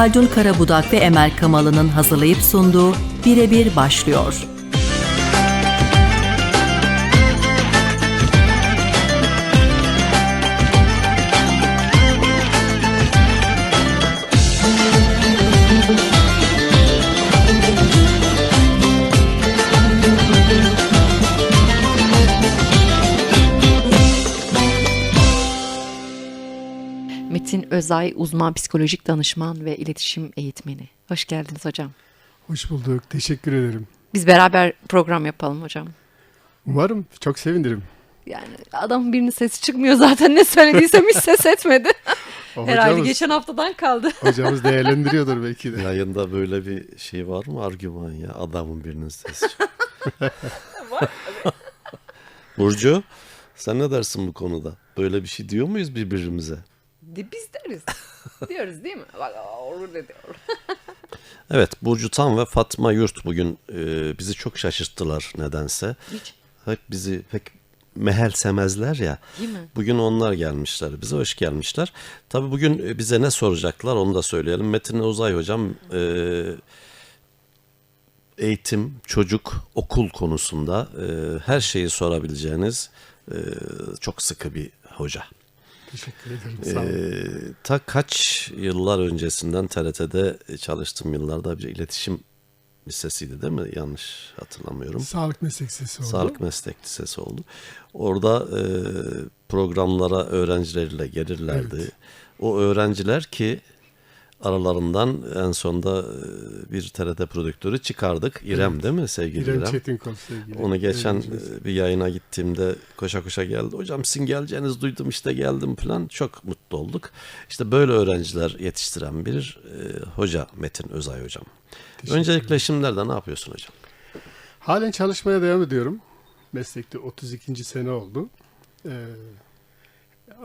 Haldun Karabudak ve Emel Kamalı'nın hazırlayıp sunduğu Birebir başlıyor. Özay uzman psikolojik danışman ve iletişim eğitmeni. Hoş geldiniz hocam. Hoş bulduk. Teşekkür ederim. Biz beraber program yapalım hocam. Umarım çok sevinirim. Yani adamın birinin sesi çıkmıyor zaten ne söylediysem hiç ses etmedi. O Herhalde hocamız, geçen haftadan kaldı. hocamız değerlendiriyordur belki de. Yayında böyle bir şey var mı argüman ya adamın birinin sesi. Burcu sen ne dersin bu konuda? Böyle bir şey diyor muyuz birbirimize? Biz deriz. Diyoruz değil mi? Bak olur dedi. Evet Burcu Tan ve Fatma Yurt bugün e, bizi çok şaşırttılar nedense. Hiç. Hep bizi pek mehelsemezler ya. Değil mi? Bugün onlar gelmişler. Bize hoş gelmişler. Tabii bugün e, bize ne soracaklar onu da söyleyelim. Metin Uzay hocam e, eğitim, çocuk, okul konusunda e, her şeyi sorabileceğiniz e, çok sıkı bir hoca. Teşekkür ederim. Sağ olun. E, ta kaç yıllar öncesinden TRT'de çalıştığım yıllarda bir iletişim lisesiydi değil mi? Yanlış hatırlamıyorum. Sağlık meslek lisesi oldu. Sağlık Meslek Lisesi oldu. Orada e, programlara öğrencileriyle gelirlerdi. Evet. O öğrenciler ki aralarından en sonda e, bir TRT prodüktörü çıkardık. İrem değil mi sevgili İrem? İrem Çetinkol sevgili. Onu geçen öğrencimiz. e, bir yayına gittiğimde koşa koşa geldi. Hocam sizin geleceğinizi duydum işte geldim falan. Çok mutlu olduk. İşte böyle öğrenciler yetiştiren bir e, hoca Metin Özay hocam. Öncelikle şimdilerde ne yapıyorsun hocam? Halen çalışmaya devam ediyorum. Meslekte 32. sene oldu. Ee,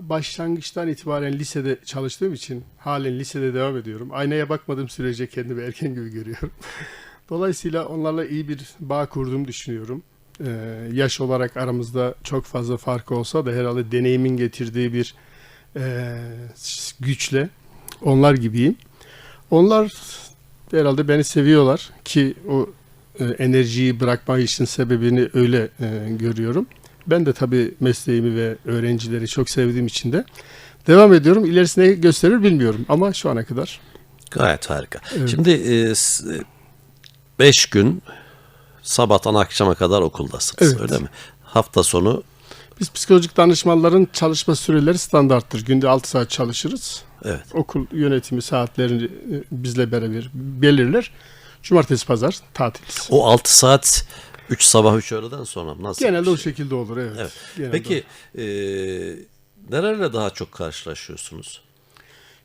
başlangıçtan itibaren lisede çalıştığım için halen lisede devam ediyorum. Aynaya bakmadığım sürece kendimi erken gibi görüyorum. Dolayısıyla onlarla iyi bir bağ kurduğumu düşünüyorum. Ee, yaş olarak aramızda çok fazla fark olsa da herhalde deneyimin getirdiği bir e, güçle onlar gibiyim. Onlar herhalde beni seviyorlar ki o e, enerjiyi bırakma işin sebebini öyle e, görüyorum. Ben de tabii mesleğimi ve öğrencileri çok sevdiğim için de devam ediyorum. İlerisine gösterir bilmiyorum ama şu ana kadar Gayet harika. Evet. Şimdi 5 gün sabahtan akşama kadar okuldasınız Evet. öyle mi? Hafta sonu biz psikolojik danışmanların çalışma süreleri standarttır. Günde 6 saat çalışırız. evet. Okul yönetimi saatlerini e, bizle beraber belirler. Cumartesi pazar tatiliz. O 6 saat 3 sabah 3 öğleden sonra mı? nasıl? Genelde bir o şey? şekilde olur evet. Evet. Genelde Peki e, nelerle daha çok karşılaşıyorsunuz?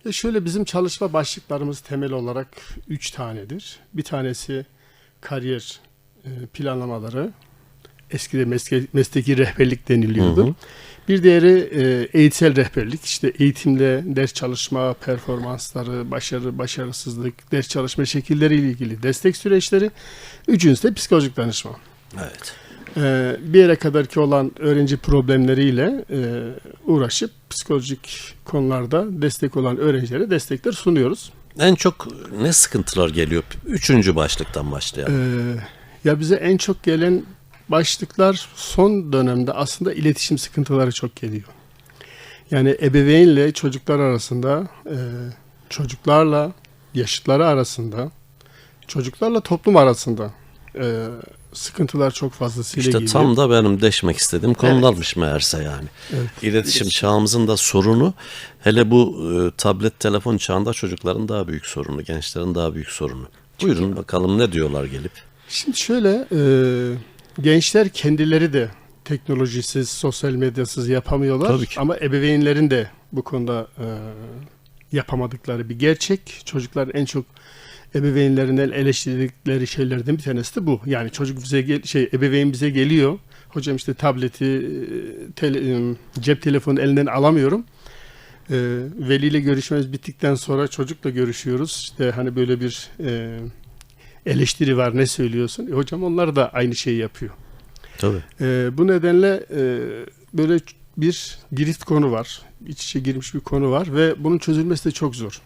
Ya şöyle bizim çalışma başlıklarımız temel olarak üç tanedir. Bir tanesi kariyer e, planlamaları. Eskide meske, mesleki rehberlik deniliyordu. Hı hı. Bir diğeri e, eğitsel rehberlik. İşte eğitimle ders çalışma performansları, başarı, başarısızlık, ders çalışma şekilleriyle ilgili destek süreçleri. Üçüncüsü de psikolojik danışma. Evet. Ee, bir yere kadarki olan öğrenci problemleriyle e, uğraşıp psikolojik konularda destek olan öğrencilere destekler sunuyoruz. En çok ne sıkıntılar geliyor? Üçüncü başlıktan başlayalım. Ee, ya bize en çok gelen başlıklar son dönemde aslında iletişim sıkıntıları çok geliyor. Yani ebeveynle çocuklar arasında, e, çocuklarla yaşıtları arasında, çocuklarla toplum arasında e, sıkıntılar çok fazlasıyla İşte geliyor. tam da benim deşmek istediğim konularmış meğerse yani. Evet. İletişim çağımızın da sorunu hele bu e, tablet telefon çağında çocukların daha büyük sorunu, gençlerin daha büyük sorunu. Buyurun bakalım ne diyorlar gelip. Şimdi şöyle e, gençler kendileri de teknolojisiz, sosyal medyasız yapamıyorlar. Tabii ki. Ama ebeveynlerin de bu konuda e, yapamadıkları bir gerçek. Çocuklar en çok ebeveynlerinden eleştirdikleri şeylerden bir tanesi de bu. Yani çocuk bize gel- şey ebeveyn bize geliyor. Hocam işte tableti, e, tele- e, cep telefonu elinden alamıyorum. E, veliyle görüşmemiz bittikten sonra çocukla görüşüyoruz. İşte hani böyle bir e, eleştiri var ne söylüyorsun? E, hocam onlar da aynı şeyi yapıyor. Tabii. E, bu nedenle e, böyle bir girift konu var. İç içe girmiş bir konu var ve bunun çözülmesi de çok zor.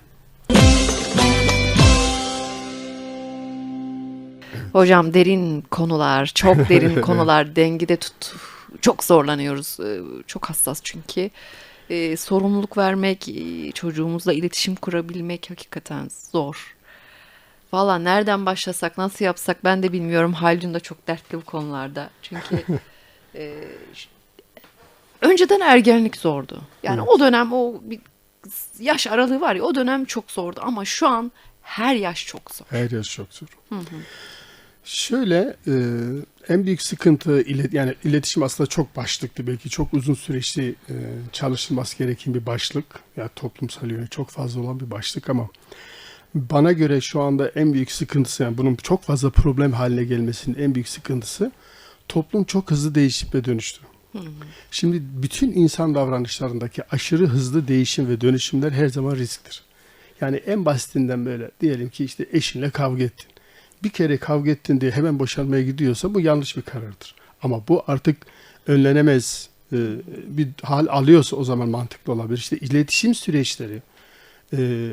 Hocam derin konular, çok derin konular dengede tut. Çok zorlanıyoruz. Ee, Çok hassas çünkü. Ee, sorumluluk vermek, e, çocuğumuzla iletişim kurabilmek hakikaten zor. Valla nereden başlasak, nasıl yapsak ben de bilmiyorum. Haldun da çok dertli bu konularda. Çünkü e, önceden ergenlik zordu. Yani o dönem o bir yaş aralığı var ya o dönem çok zordu ama şu an her yaş çok zor. Her yaş çok zor. Şöyle e, en büyük sıkıntı ile, yani iletişim aslında çok başlıklı belki çok uzun süreçli e, çalışılması gereken bir başlık. Ya toplumsal yönü çok fazla olan bir başlık ama bana göre şu anda en büyük sıkıntısı yani bunun çok fazla problem haline gelmesinin en büyük sıkıntısı toplum çok hızlı değişip ve dönüştü. Şimdi bütün insan davranışlarındaki aşırı hızlı değişim ve dönüşümler her zaman risktir. Yani en basitinden böyle diyelim ki işte eşinle kavga ettin. Bir kere kavga ettin diye hemen boşanmaya gidiyorsa bu yanlış bir karardır. Ama bu artık önlenemez e, bir hal alıyorsa o zaman mantıklı olabilir. İşte iletişim süreçleri e,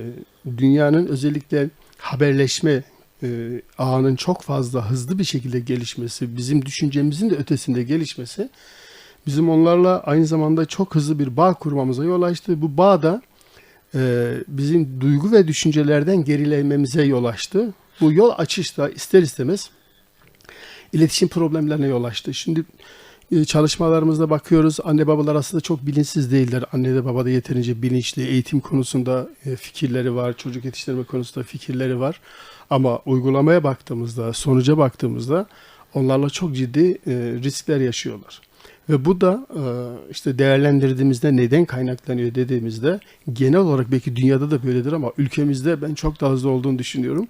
dünyanın özellikle haberleşme e, ağının çok fazla hızlı bir şekilde gelişmesi, bizim düşüncemizin de ötesinde gelişmesi bizim onlarla aynı zamanda çok hızlı bir bağ kurmamıza yol açtı. Bu bağ da bizim duygu ve düşüncelerden gerilememize yol açtı. Bu yol açışta ister istemez iletişim problemlerine yol açtı. Şimdi e, çalışmalarımızda bakıyoruz anne babalar aslında çok bilinçsiz değiller. Anne de baba da yeterince bilinçli eğitim konusunda e, fikirleri var, çocuk yetiştirme konusunda fikirleri var. Ama uygulamaya baktığımızda, sonuca baktığımızda onlarla çok ciddi e, riskler yaşıyorlar. Ve bu da işte değerlendirdiğimizde neden kaynaklanıyor dediğimizde genel olarak belki dünyada da böyledir ama ülkemizde ben çok daha hızlı olduğunu düşünüyorum.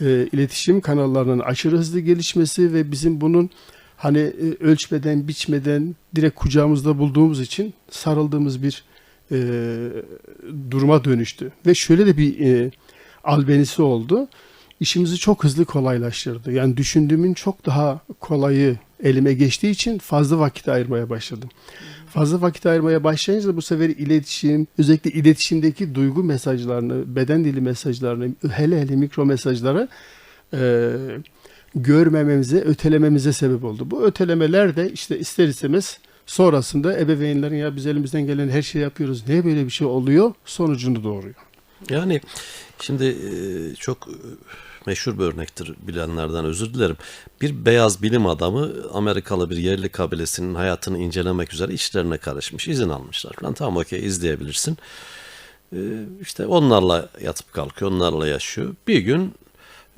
E, iletişim kanallarının aşırı hızlı gelişmesi ve bizim bunun hani e, ölçmeden, biçmeden direkt kucağımızda bulduğumuz için sarıldığımız bir e, duruma dönüştü. Ve şöyle de bir e, albenisi oldu. İşimizi çok hızlı kolaylaştırdı. Yani düşündüğümün çok daha kolayı elime geçtiği için fazla vakit ayırmaya başladım. Fazla vakit ayırmaya başlayınca bu sefer iletişim, özellikle iletişimdeki duygu mesajlarını, beden dili mesajlarını, hele hele mikro mesajları e, görmememize, ötelememize sebep oldu. Bu ötelemeler de işte ister istemez sonrasında ebeveynlerin ya biz elimizden gelen her şeyi yapıyoruz. Niye böyle bir şey oluyor? Sonucunu doğuruyor. Yani şimdi e, çok meşhur bir örnektir bilenlerden özür dilerim. Bir beyaz bilim adamı Amerikalı bir yerli kabilesinin hayatını incelemek üzere işlerine karışmış. izin almışlar falan. Tamam okey izleyebilirsin. E, işte onlarla yatıp kalkıyor, onlarla yaşıyor. Bir gün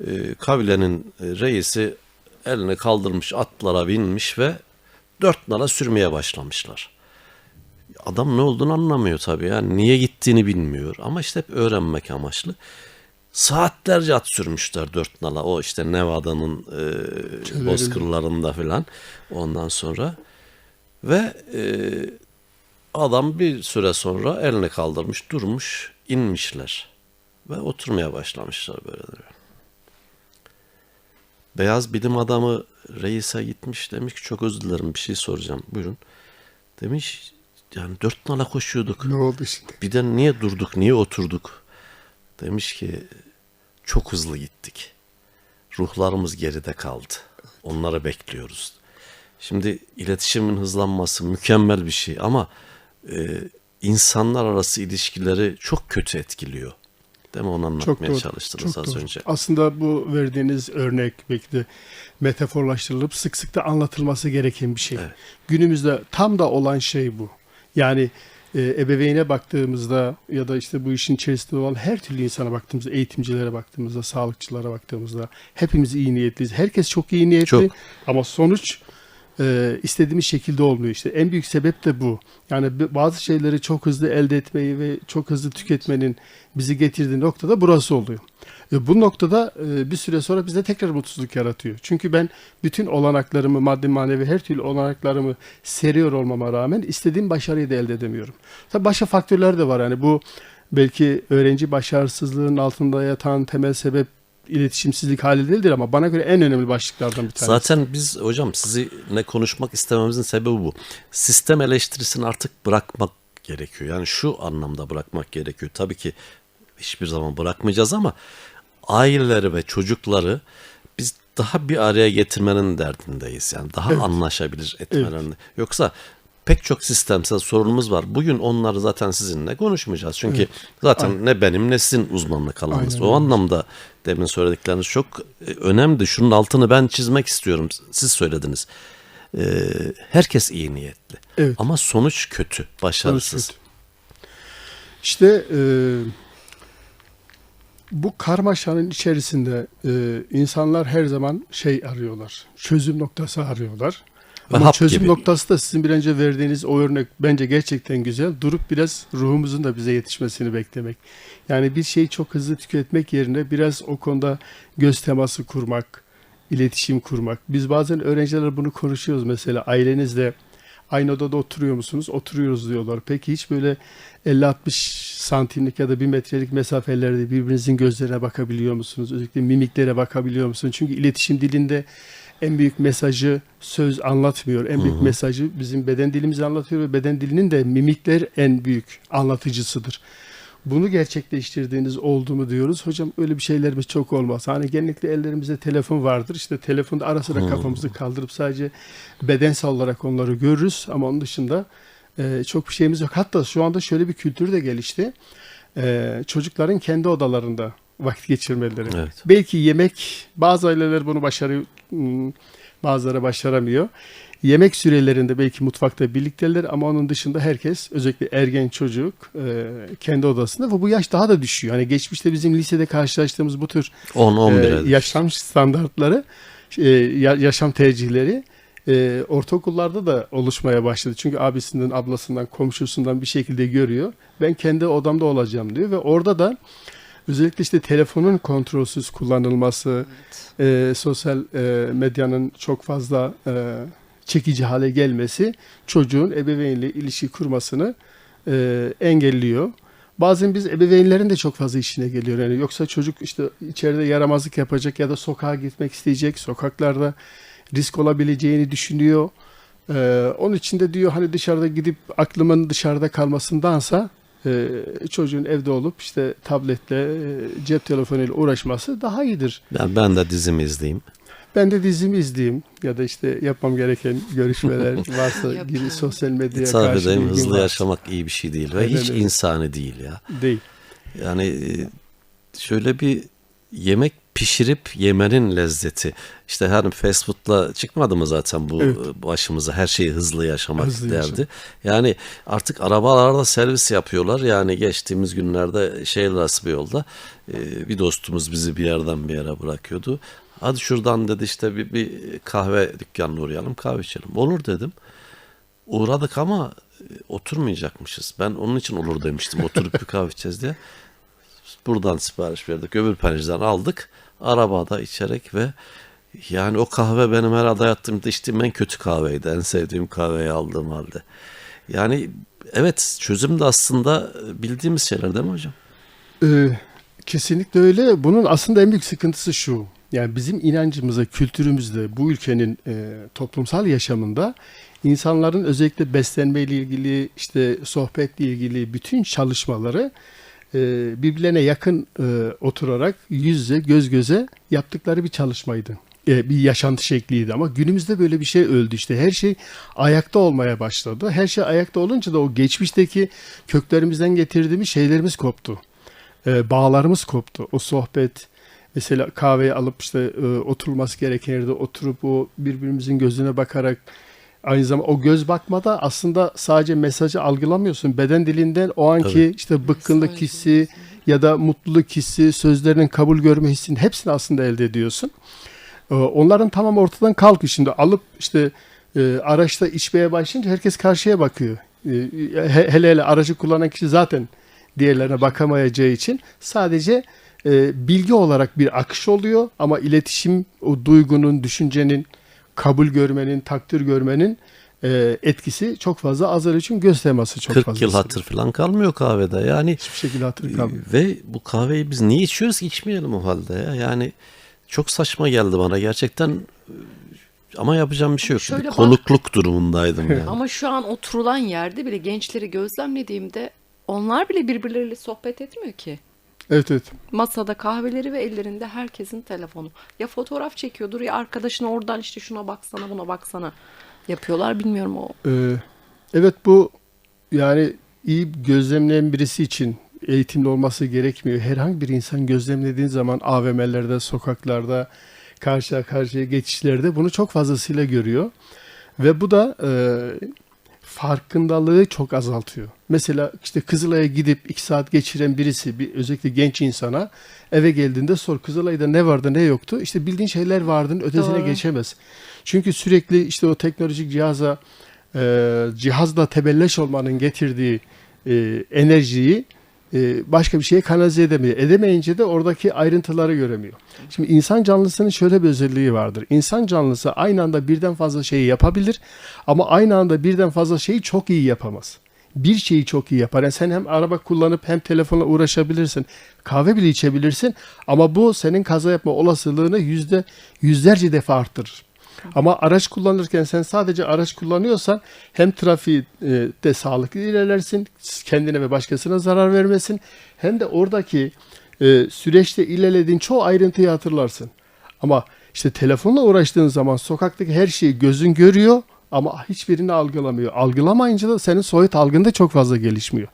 e, kabilenin e, reisi elini kaldırmış atlara binmiş ve dört nala sürmeye başlamışlar. Adam ne olduğunu anlamıyor tabii. Yani niye gittiğini bilmiyor. Ama işte hep öğrenmek amaçlı. Saatlerce at sürmüşler dört nala. O işte Nevada'nın e, bozkırlarında filan. Ondan sonra. Ve e, adam bir süre sonra elini kaldırmış, durmuş, inmişler. Ve oturmaya başlamışlar böyle. Beyaz bilim adamı reise gitmiş demiş ki çok özür dilerim bir şey soracağım. Buyurun. Demiş yani dört nala koşuyorduk. Ne oldu şimdi? Birden niye durduk, niye oturduk? Demiş ki çok hızlı gittik. Ruhlarımız geride kaldı. Onları bekliyoruz. Şimdi iletişimin hızlanması mükemmel bir şey ama e, insanlar arası ilişkileri çok kötü etkiliyor. Değil mi? Onu anlatmaya çalıştınız çok az doğru. önce. Aslında bu verdiğiniz örnek belki de metaforlaştırılıp sık sık da anlatılması gereken bir şey. Evet. Günümüzde tam da olan şey bu. Yani e, ebeveyne baktığımızda ya da işte bu işin içerisinde olan her türlü insana baktığımızda, eğitimcilere baktığımızda, sağlıkçılara baktığımızda hepimiz iyi niyetliyiz. Herkes çok iyi niyetli Çok. ama sonuç e, istediğimiz şekilde olmuyor işte. En büyük sebep de bu. Yani bazı şeyleri çok hızlı elde etmeyi ve çok hızlı tüketmenin bizi getirdiği noktada burası oluyor. Bu noktada e, bir süre sonra bizde tekrar mutsuzluk yaratıyor. Çünkü ben bütün olanaklarımı, maddi manevi her türlü olanaklarımı seriyor olmama rağmen istediğim başarıyı da elde edemiyorum. Tabii başka faktörler de var. Yani bu belki öğrenci başarısızlığının altında yatan temel sebep iletişimsizlik hali değildir ama bana göre en önemli başlıklardan bir tanesi. Zaten biz hocam sizinle konuşmak istememizin sebebi bu. Sistem eleştirisini artık bırakmak gerekiyor. Yani şu anlamda bırakmak gerekiyor. Tabii ki hiçbir zaman bırakmayacağız ama aileleri ve çocukları biz daha bir araya getirmenin derdindeyiz. Yani daha Evet. anlaşabilir etmelerini. Yoksa pek çok sistemsel sorunumuz var. Bugün onları zaten sizinle konuşmayacağız. Çünkü zaten ne benim ne sizin uzmanlık alanınız. Aynen o anlamda demin söyledikleriniz çok e, önemli. Şunun altını ben çizmek istiyorum. Siz söylediniz. Ee, herkes iyi niyetli. Evet. Ama sonuç kötü, başarısız. Kötü. İşte e, bu karmaşanın içerisinde e, insanlar her zaman şey arıyorlar. Çözüm noktası arıyorlar. Ama hap çözüm gibi. noktası da sizin bir önce verdiğiniz o örnek bence gerçekten güzel. Durup biraz ruhumuzun da bize yetişmesini beklemek. Yani bir şeyi çok hızlı tüketmek yerine biraz o konuda göz teması kurmak, iletişim kurmak. Biz bazen öğrencilerle bunu konuşuyoruz mesela ailenizle aynı odada oturuyor musunuz? Oturuyoruz diyorlar. Peki hiç böyle 50-60 santimlik ya da 1 metrelik mesafelerde birbirinizin gözlerine bakabiliyor musunuz? Özellikle mimiklere bakabiliyor musunuz? Çünkü iletişim dilinde en büyük mesajı söz anlatmıyor. En büyük mesajı bizim beden dilimiz anlatıyor ve beden dilinin de mimikler en büyük anlatıcısıdır. Bunu gerçekleştirdiğiniz oldu mu diyoruz. Hocam öyle bir şeylerimiz çok olmaz. Hani genellikle ellerimizde telefon vardır. İşte telefonda ara sıra kafamızı kaldırıp sadece bedensel olarak onları görürüz. Ama onun dışında e, çok bir şeyimiz yok. Hatta şu anda şöyle bir kültür de gelişti. E, çocukların kendi odalarında vakit geçirmeleri. Evet. Belki yemek, bazı aileler bunu başarıyor, hmm, bazıları başaramıyor. Yemek sürelerinde belki mutfakta birlikteler ama onun dışında herkes özellikle ergen çocuk e, kendi odasında ve bu yaş daha da düşüyor. Hani geçmişte bizim lisede karşılaştığımız bu tür 10-11'e e, yaşam standartları, e, ya- yaşam tercihleri e, ortaokullarda da oluşmaya başladı. Çünkü abisinden, ablasından, komşusundan bir şekilde görüyor. Ben kendi odamda olacağım diyor ve orada da özellikle işte telefonun kontrolsüz kullanılması, e, sosyal e, medyanın çok fazla e, çekici hale gelmesi çocuğun ebeveynle ilişki kurmasını e, engelliyor. Bazen biz ebeveynlerin de çok fazla işine geliyor. Yani yoksa çocuk işte içeride yaramazlık yapacak ya da sokağa gitmek isteyecek. Sokaklarda risk olabileceğini düşünüyor. Ee, onun için de diyor hani dışarıda gidip aklımın dışarıda kalmasındansa e, çocuğun evde olup işte tabletle, e, cep telefonuyla uğraşması daha iyidir. Yani ben de dizimi izleyeyim. Ben de dizimi izleyeyim ya da işte yapmam gereken görüşmeler varsa gibi sosyal medyaya İtiraf karşı edeyim hızlı varsa. yaşamak iyi bir şey değil ve Aynen hiç öyle. insani değil ya. Değil. Yani e, şöyle bir yemek pişirip yemenin lezzeti. İşte hani fast food'la çıkmadı mı zaten bu Evet. e, başımıza her şeyi hızlı yaşamak Hızlı derdi. yaşamak. Yani artık arabalarda servis yapıyorlar. Yani geçtiğimiz günlerde şehir arası bir yolda e, bir dostumuz bizi bir yerden bir yere bırakıyordu. Hadi şuradan dedi işte bir, bir kahve dükkanına uğrayalım kahve içelim. Olur dedim. Uğradık ama e, oturmayacakmışız. Ben onun için olur demiştim. Oturup bir kahve içeceğiz diye. Buradan sipariş verdik. Öbür pencereden aldık. Arabada içerek ve yani o kahve benim herhalde hayatımda içtiğim en kötü kahveydi. En sevdiğim kahveyi aldığım halde. Yani evet çözüm de aslında bildiğimiz şeyler değil mi hocam? Ee, kesinlikle öyle. Bunun aslında en büyük sıkıntısı şu. Yani bizim inancımıza, kültürümüzde, bu ülkenin e, toplumsal yaşamında insanların özellikle beslenmeyle ilgili, işte sohbetle ilgili bütün çalışmaları birbirlerine yakın e, oturarak yüz yüze, göz göze yaptıkları bir çalışmaydı. E, bir yaşantı şekliydi ama günümüzde böyle bir şey öldü işte. Her şey ayakta olmaya başladı. Her şey ayakta olunca da o geçmişteki köklerimizden getirdiğimiz şeylerimiz koptu e, bağlarımız koptu. O sohbet mesela kahveyi alıp işte e, oturulması gereken yerde oturup o birbirimizin gözüne bakarak aynı zamanda o göz bakmada aslında sadece mesajı algılamıyorsun. Beden dilinden o anki Tabii. işte bıkkınlık hissi ya da mutluluk hissi, sözlerinin kabul görme hissini hepsini aslında elde ediyorsun. E, Onların tamam ortadan kalkıyor şimdi alıp işte e, araçta içmeye başlayınca herkes karşıya bakıyor. E, he- hele hele aracı kullanan kişi zaten diğerlerine bakamayacağı için sadece e, bilgi olarak bir akış oluyor ama iletişim o duygunun, düşüncenin, kabul görmenin, takdir görmenin e, etkisi çok fazla azalıyor çünkü göz teması çok 40 fazla. yıl hatır falan kalmıyor kahvede. Yani Hiçbir şekilde hatır kalmıyor. Ve bu kahveyi biz niye içiyoruz ki içmeyelim o halde ya. Yani çok saçma geldi bana gerçekten ama yapacağım bir şey yok. Şöyle Bir bak- konukluk durumundaydım yani. Ama şu an oturulan yerde bile gençleri gözlemlediğimde onlar bile birbirleriyle sohbet etmiyor ki. Evet evet. Masada kahveleri ve ellerinde herkesin telefonu. Ya fotoğraf çekiyordur ya arkadaşına oradan işte şuna baksana buna baksana yapıyorlar. Bilmiyorum o Ee, evet bu yani iyi gözlemleyen birisi için eğitimli olması gerekmiyor. Herhangi bir insan gözlemlediğin zaman AVM'lerde, sokaklarda, karşıya karşıya geçişlerde bunu çok fazlasıyla görüyor. Ve bu da e, farkındalığı çok azaltıyor. Mesela işte Kızılay'a gidip iki saat geçiren birisi, bir, özellikle genç insana eve geldiğinde sor Kızılay'da ne vardı ne yoktu. İşte bildiğin şeyler vardığının ötesine Doğru. geçemez. Çünkü sürekli işte o teknolojik cihaza e, cihazla tebelleş olmanın getirdiği e, enerjiyi e, başka bir şeye kanalize edemiyor. Edemeyince de oradaki ayrıntıları göremiyor. Şimdi insan canlısının şöyle bir özelliği vardır. İnsan canlısı aynı anda birden fazla şeyi yapabilir ama aynı anda birden fazla şeyi çok iyi yapamaz. Bir şeyi çok iyi yapar. Yani sen hem araba kullanıp hem telefonla uğraşabilirsin. Kahve bile içebilirsin ama bu senin kaza yapma olasılığını yüzde yüzlerce defa arttırır. Ama araç kullanırken sen sadece araç kullanıyorsan hem trafiği e, de sağlıklı ilerlersin, kendine ve başkasına zarar vermesin. Hem de oradaki e, süreçte ilerlediğin çoğu ayrıntıyı hatırlarsın. Ama işte telefonla uğraştığın zaman sokaktaki her şeyi gözün görüyor ama hiçbirini algılamıyor. Algılamayınca da senin soyut algın da çok fazla gelişmiyor.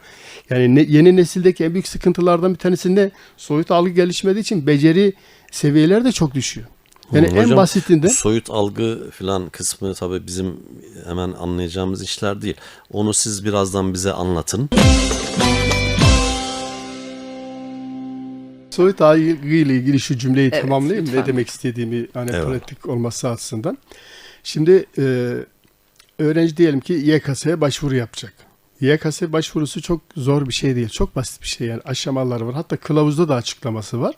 Yani ne- yeni nesildeki en büyük sıkıntılardan bir tanesi ne? Soyut algı gelişmediği için beceri seviyeleri de çok düşüyor. Yani Hı, en hocam, basitinde soyut algı filan kısmı tabii bizim hemen anlayacağımız işler değil. Onu siz birazdan bize anlatın. Soyut algı ile ilgili şu cümleyi Evet, tamamlayayım lütfen. ne demek istediğimi hani Evet. pratik olması açısından. Şimdi e, öğrenci diyelim ki YKS'ye başvuru yapacak. YKS başvurusu çok zor bir şey değil. Çok basit bir şey yani aşamaları var. Hatta kılavuzda da açıklaması var.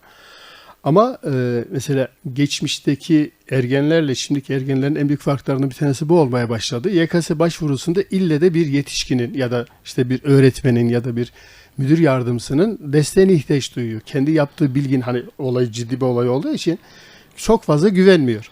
Ama e, mesela geçmişteki ergenlerle şimdiki ergenlerin en büyük farklarının bir tanesi bu olmaya başladı. YKS başvurusunda ille de bir yetişkinin ya da işte bir öğretmenin ya da bir müdür yardımcısının desteğine ihtiyaç duyuyor. Kendi yaptığı bilgin hani olay ciddi bir olay olduğu için çok fazla güvenmiyor.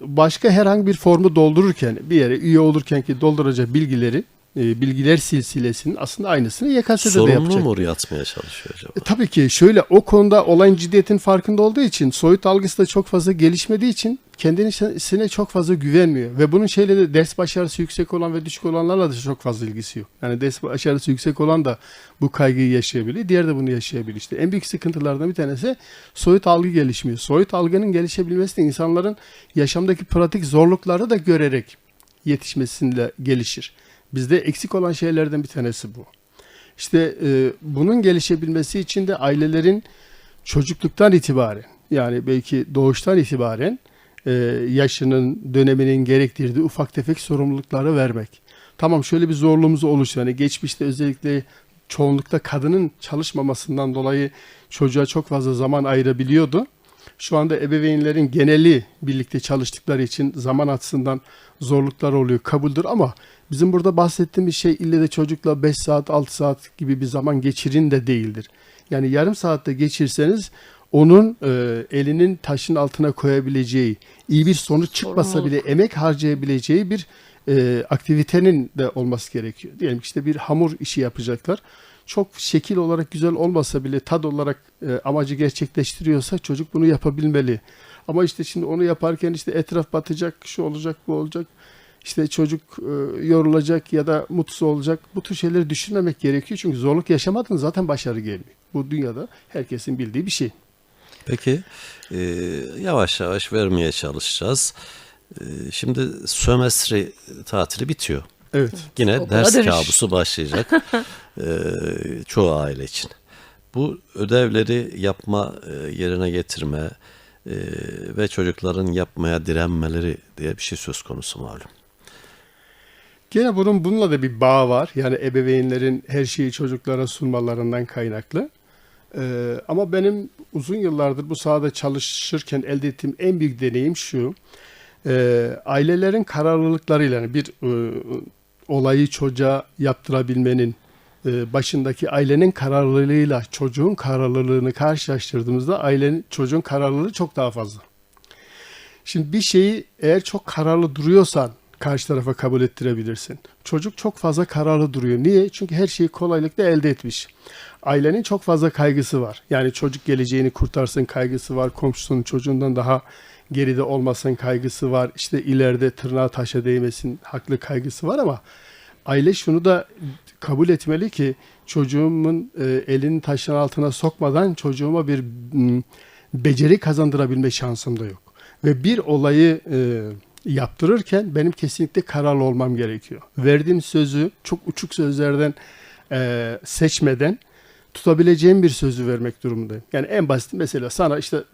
Başka herhangi bir formu doldururken bir yere üye olurken ki dolduracağı bilgileri e, bilgiler silsilesinin aslında aynısını YKS'de de Sorumlu yapacak. mu oraya atmaya çalışıyor acaba? E, Tabii ki şöyle o konuda olayın ciddiyetin farkında olduğu için soyut algısı da çok fazla gelişmediği için kendisine çok fazla güvenmiyor. Ve bunun şeyle de ders başarısı yüksek olan ve düşük olanlarla da çok fazla ilgisi yok. Yani ders başarısı yüksek olan da bu kaygıyı yaşayabilir. Diğer de bunu yaşayabilir. İşte en büyük sıkıntılardan bir tanesi soyut algı gelişmiyor. Soyut algının gelişebilmesi de insanların yaşamdaki pratik zorlukları da görerek yetişmesiyle gelişir. Bizde eksik olan şeylerden bir tanesi bu. İşte e, bunun gelişebilmesi için de ailelerin çocukluktan itibaren yani belki doğuştan itibaren e, yaşının, döneminin gerektirdiği ufak tefek sorumlulukları vermek. Tamam şöyle bir zorluğumuz oluştu. Yani geçmişte özellikle çoğunlukta kadının çalışmamasından dolayı çocuğa çok fazla zaman ayırabiliyordu. Şu anda ebeveynlerin geneli birlikte çalıştıkları için zaman açısından zorluklar oluyor, kabuldür ama bizim burada bahsettiğimiz şey ille de çocukla 5 saat, 6 saat gibi bir zaman geçirin de değildir. Yani yarım saatte geçirseniz onun e, elinin taşın altına koyabileceği, iyi bir sonuç çıkmasa bile emek harcayabileceği bir e, aktivitenin de olması gerekiyor. Diyelim ki işte bir hamur işi yapacaklar. Çok şekil olarak güzel olmasa bile tad olarak e, amacı gerçekleştiriyorsa çocuk bunu yapabilmeli. Ama işte şimdi onu yaparken işte etraf batacak, şu olacak, bu olacak. İşte çocuk e, yorulacak ya da mutsuz olacak. Bu tür şeyleri düşünmemek gerekiyor. Çünkü zorluk yaşamadın zaten başarı gelmiyor. Bu dünyada herkesin bildiği bir şey. Peki e, yavaş yavaş vermeye çalışacağız. E, şimdi sömestri tatili bitiyor. Evet. Yine Okula ders dönüş. kabusu başlayacak e, çoğu aile için. Bu ödevleri yapma, e, yerine getirme e, ve çocukların yapmaya direnmeleri diye bir şey söz konusu malum. Gene bunun bununla da bir bağ var. Yani ebeveynlerin her şeyi çocuklara sunmalarından kaynaklı. Ee, ama benim uzun yıllardır bu sahada çalışırken elde ettiğim en büyük deneyim şu. Ee, ailelerin kararlılıklarıyla yani bir e, olayı çocuğa yaptırabilmenin e, başındaki ailenin kararlılığıyla çocuğun kararlılığını karşılaştırdığımızda ailenin çocuğun kararlılığı çok daha fazla. Şimdi bir şeyi eğer çok kararlı duruyorsan karşı tarafa kabul ettirebilirsin. Çocuk çok fazla kararlı duruyor. Niye? Çünkü her şeyi kolaylıkla elde etmiş. ailenin çok fazla kaygısı var. Yani çocuk geleceğini kurtarsın kaygısı var. Komşusunun çocuğundan daha geride olmasın kaygısı var. İşte ileride tırnağı taşa değmesin haklı kaygısı var ama aile şunu da kabul etmeli ki çocuğumun e, elini taşın altına sokmadan çocuğuma bir m, beceri kazandırabilme şansım da yok. Ve bir olayı e, yaptırırken benim kesinlikle kararlı olmam gerekiyor. Verdiğim sözü çok uçuk sözlerden e, seçmeden tutabileceğim bir sözü vermek durumundayım. Yani en basit mesela sana işte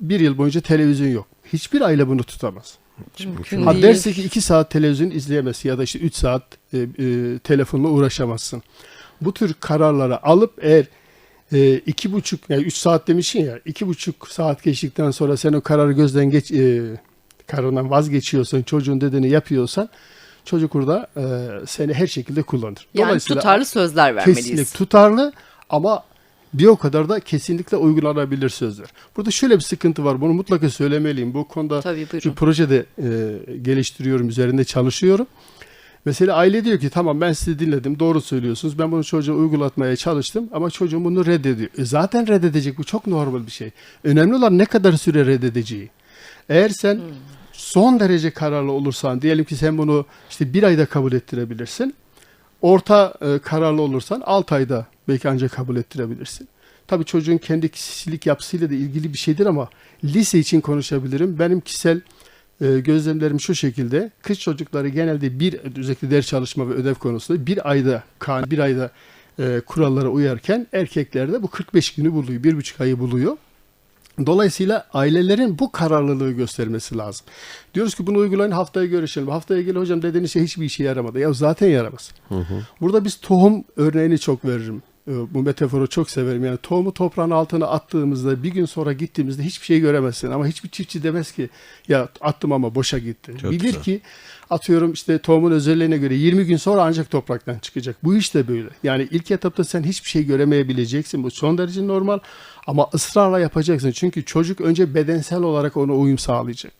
bir yıl boyunca televizyon yok. Hiçbir aile bunu tutamaz. Mümkün Ha değil. derse ki 2 saat televizyon izleyemezsin ya da işte 3 saat e, e, telefonla uğraşamazsın. Bu tür kararları alıp eğer e, iki buçuk yani 3 saat demişsin ya iki buçuk saat geçtikten sonra sen o kararı gözden geç e, kararından vazgeçiyorsan çocuğun dediğini yapıyorsan çocuk orada e, seni her şekilde kullanır. Yani tutarlı sözler vermeliyiz. Kesinlikle tutarlı ama bir o kadar da kesinlikle uygulanabilir sözler. Burada şöyle bir sıkıntı var. Bunu mutlaka söylemeliyim. Bu konuda Tabii bir buyurun. projede e, geliştiriyorum, üzerinde çalışıyorum. Mesela aile diyor ki tamam ben sizi dinledim, doğru söylüyorsunuz. Ben bunu çocuğa uygulatmaya çalıştım ama çocuğum bunu reddediyor. E zaten reddedecek bu çok normal bir şey. Önemli olan ne kadar süre reddedeceği. Eğer sen Hmm. son derece kararlı olursan, diyelim ki sen bunu işte bir ayda kabul ettirebilirsin. Orta e, kararlı olursan 6 ayda belki ancak kabul ettirebilirsin. Tabii çocuğun kendi kişilik yapısıyla da ilgili bir şeydir ama lise için konuşabilirim. Benim kişisel e, gözlemlerim şu şekilde. Kız çocukları genelde bir özellikle ders çalışma ve ödev konusunda bir ayda kan bir ayda e, kurallara uyarken erkeklerde bu 45 günü buluyor. Bir buçuk ayı buluyor. Dolayısıyla ailelerin bu kararlılığı göstermesi lazım. Diyoruz ki bunu uygulayın haftaya görüşelim. Haftaya gel hocam dediğiniz şey hiçbir işe yaramadı. Ya zaten yaramaz. Burada biz tohum örneğini çok veririm. Ee, Bu metaforu çok severim. Yani tohumu toprağın altına attığımızda bir gün sonra gittiğimizde hiçbir şey göremezsin. Ama hiçbir çiftçi demez ki ya attım ama boşa gitti. Çok Bilir güzel. ki atıyorum işte tohumun özelliğine göre 20 gün sonra ancak topraktan çıkacak. Bu iş de böyle. Yani ilk etapta sen hiçbir şey göremeyebileceksin. Bu son derece normal ama ısrarla yapacaksın. Çünkü çocuk önce bedensel olarak ona uyum sağlayacak.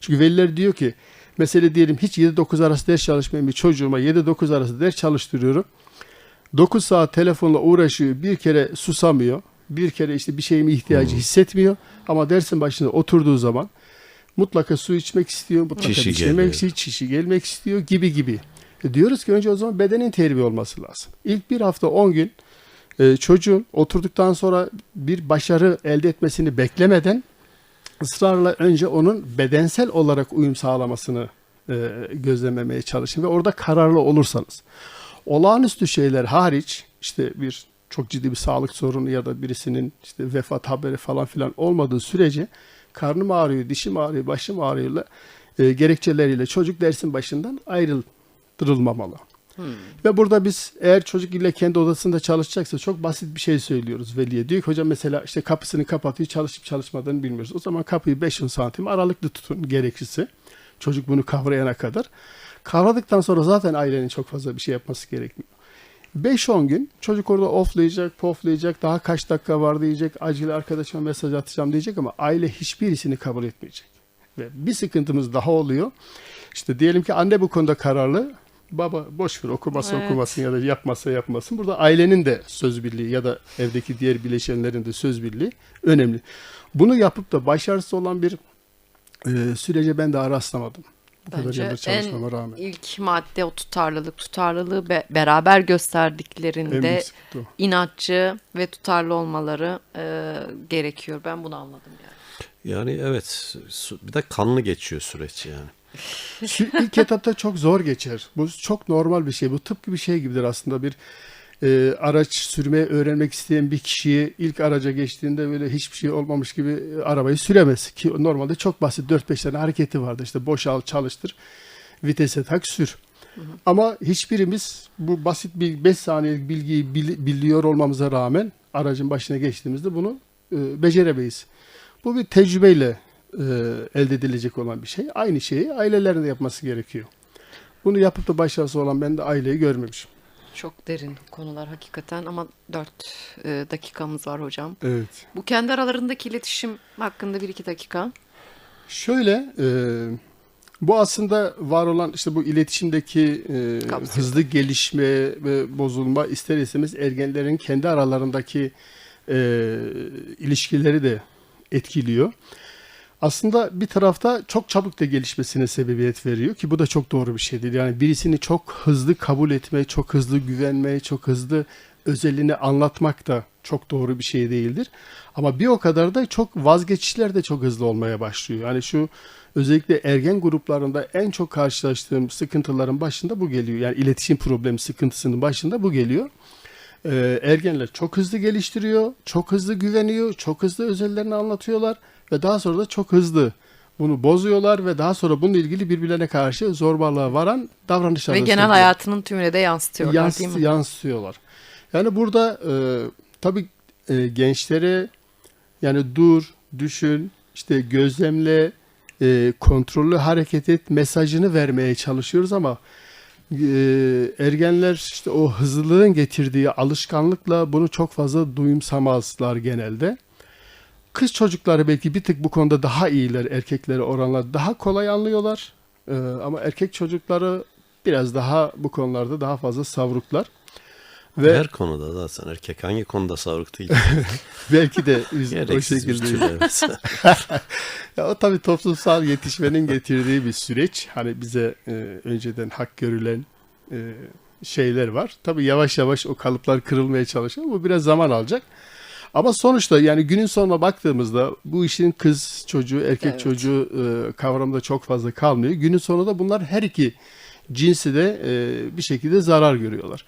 Çünkü veliler diyor ki mesela diyelim hiç 7-9 arası ders çalışmayan bir çocuğuma 7-9 arası ders çalıştırıyorum. 9 saat telefonla uğraşıyor. Bir kere susamıyor. Bir kere işte bir şeyime ihtiyacı hissetmiyor. Ama dersin başında oturduğu zaman mutlaka su içmek istiyor. Mutlaka Çişi şey geliyor. istiyor. Çişi gelmek istiyor gibi gibi. E diyoruz ki önce o zaman bedenin terbiye olması lazım. İlk bir hafta 10 gün e, çocuğun oturduktan sonra bir başarı elde etmesini beklemeden ısrarla önce onun bedensel olarak uyum sağlamasını e, gözlemlemeye çalışın ve orada kararlı olursanız olağanüstü şeyler hariç işte bir çok ciddi bir sağlık sorunu ya da birisinin işte vefat haberi falan filan olmadığı sürece karnım ağrıyor, dişim ağrıyor, başım ağrıyorla e, gerekçeleriyle çocuk dersin başından ayrıldırılmamalı. Ve burada biz eğer çocuk ile kendi odasında çalışacaksa çok basit bir şey söylüyoruz veliye. Diyor ki hocam mesela işte kapısını kapatıyor çalışıp çalışmadığını bilmiyoruz. O zaman kapıyı 5-10 santim aralıklı tutun gerekirse. Çocuk bunu kavrayana kadar. Kavradıktan sonra zaten ailenin çok fazla bir şey yapması gerekmiyor. 5-10 gün çocuk orada oflayacak, poflayacak, daha kaç dakika var diyecek, acil arkadaşıma mesaj atacağım diyecek ama aile hiçbirisini kabul etmeyecek. Ve bir sıkıntımız daha oluyor. İşte diyelim ki anne bu konuda kararlı, baba boş ver okuması Evet. okumasın ya da yapmasa yapmasın. Burada ailenin de söz birliği ya da evdeki diğer bileşenlerin de söz birliği önemli. Bunu yapıp da başarısız olan bir e, sürece ben daha rastlamadım. Bu kadar Bence en rağmen. ilk madde o tutarlılık. Tutarlılığı be- beraber gösterdiklerinde inatçı ve tutarlı olmaları e, gerekiyor. Ben bunu anladım yani. Yani evet bir de kanlı geçiyor süreç yani. İlk etapta çok zor geçer. Bu çok normal bir şey. Bu tıpkı bir şey gibidir aslında. Bir e, araç sürmeyi öğrenmek isteyen bir kişiyi ilk araca geçtiğinde böyle hiçbir şey olmamış gibi e, arabayı süremez. Ki normalde çok basit 4-5 tane hareketi vardır. İşte boşal, çalıştır, vitese tak, sür. Ama hiçbirimiz bu basit bir 5 saniyelik bilgiyi bili- biliyor olmamıza rağmen aracın başına geçtiğimizde bunu e, beceremeyiz. Bu bir tecrübeyle e, elde edilecek olan bir şey. Aynı şeyi ailelerin de yapması gerekiyor. Bunu yapıp da başarısı olan ben de aileyi görmemişim. Çok derin konular hakikaten ama 4 dakikamız var hocam. Evet. Bu kendi aralarındaki iletişim hakkında bir iki dakika. Şöyle e, Bu aslında var olan işte bu iletişimdeki e, hızlı gelişme ve bozulma ister istemez ergenlerin kendi aralarındaki e, ilişkileri de etkiliyor. Aslında bir tarafta çok çabuk da gelişmesine sebebiyet veriyor ki bu da çok doğru bir şey değil. Yani birisini çok hızlı kabul etme, çok hızlı güvenme, çok hızlı özelliğini anlatmak da çok doğru bir şey değildir. Ama bir o kadar da çok vazgeçişler de çok hızlı olmaya başlıyor. Yani şu özellikle ergen gruplarında en çok karşılaştığım sıkıntıların başında bu geliyor. Yani iletişim problemi sıkıntısının başında bu geliyor. Ee, ergenler çok hızlı geliştiriyor, çok hızlı güveniyor, çok hızlı özellerini anlatıyorlar ve daha sonra da çok hızlı bunu bozuyorlar ve daha sonra bununla ilgili birbirlerine karşı zorbalığa varan davranışlar Ve genel sergiliyor. hayatının tümüne de yansıtıyorlar Yans- değil mi? Yansıtıyorlar. Yani burada e, tabii e, gençlere yani dur, düşün, işte gözlemle, e, kontrollü hareket et mesajını vermeye çalışıyoruz ama e, ergenler işte o hızlılığın getirdiği alışkanlıkla bunu çok fazla duyumsamazlar genelde. Kız çocukları belki bir tık bu konuda daha iyiler erkeklere oranla daha kolay anlıyorlar. E, ama erkek çocukları biraz daha bu konularda daha fazla savruklar. Ve Her konuda zaten erkek hangi konuda savruk değil. belki de biz o şekilde. Ya o tabii toplumsal yetişmenin getirdiği bir süreç. Hani bize e, önceden hak görülen e, şeyler var. Tabii yavaş yavaş o kalıplar kırılmaya çalışıyor. Bu biraz zaman alacak. Ama sonuçta yani günün sonuna baktığımızda bu işin kız çocuğu, erkek Evet. çocuğu e, kavramda çok fazla kalmıyor. Günün sonunda bunlar her iki cinsi de e, bir şekilde zarar görüyorlar.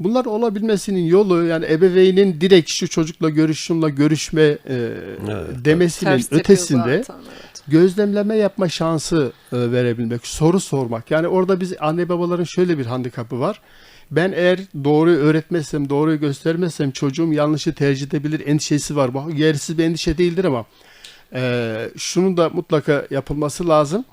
Bunlar olabilmesinin yolu yani ebeveynin direkt şu çocukla görüş, şunla görüşme e, Evet, demesinin Ters ötesinde zaten, evet. gözlemleme yapma şansı e, verebilmek, soru sormak. Yani orada biz anne babaların şöyle bir handikapı var. Ben eğer doğruyu öğretmezsem, doğruyu göstermezsem çocuğum yanlışı tercih edebilir endişesi var. Bu yersiz bir endişe değildir ama e, şunun da mutlaka yapılması lazım.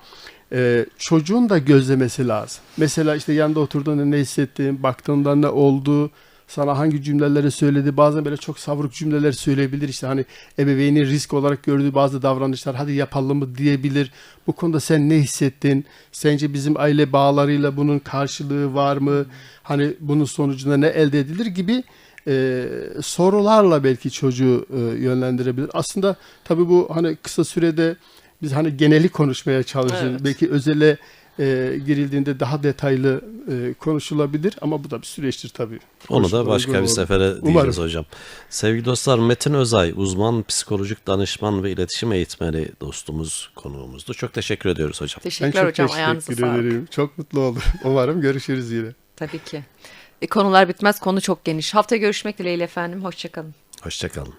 E, çocuğun da gözlemesi lazım. Mesela işte yanında oturduğunda ne hissettin, baktığında ne oldu, sana hangi cümleleri söyledi. Bazen böyle çok savruk cümleler söyleyebilir. İşte hani ebeveynin risk olarak gördüğü bazı davranışlar hadi yapalım mı diyebilir. Bu konuda sen ne hissettin? Sence bizim aile bağlarıyla bunun karşılığı var mı? Hani bunun sonucunda ne elde edilir gibi e, sorularla belki çocuğu e, yönlendirebilir. Aslında tabii bu hani kısa sürede biz hani geneli konuşmaya çalışıyoruz. Evet. Belki özele e, girildiğinde daha detaylı e, konuşulabilir ama bu da bir süreçtir tabii. Onu da başka bir olur. sefere diyeceğiz Umarım. hocam. Sevgili dostlar Metin Özay uzman psikolojik danışman ve iletişim eğitmeni dostumuz konuğumuzdu. Çok teşekkür ediyoruz hocam. Ben Teşekkürler çok hocam. Ayağınıza teşekkür sağlık. ederim. Çok mutlu oldum. Umarım görüşürüz yine. Tabii ki. E, konular bitmez. Konu çok geniş. Haftaya görüşmek dileğiyle efendim. Hoşçakalın. Hoşçakalın.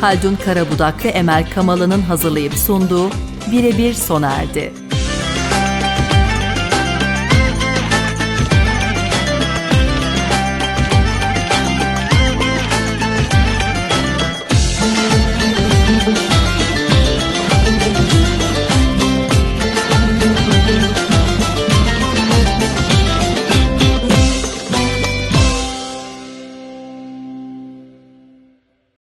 Haldun Karabudak ve Emel Kamalı'nın hazırlayıp sunduğu Birebir sona erdi.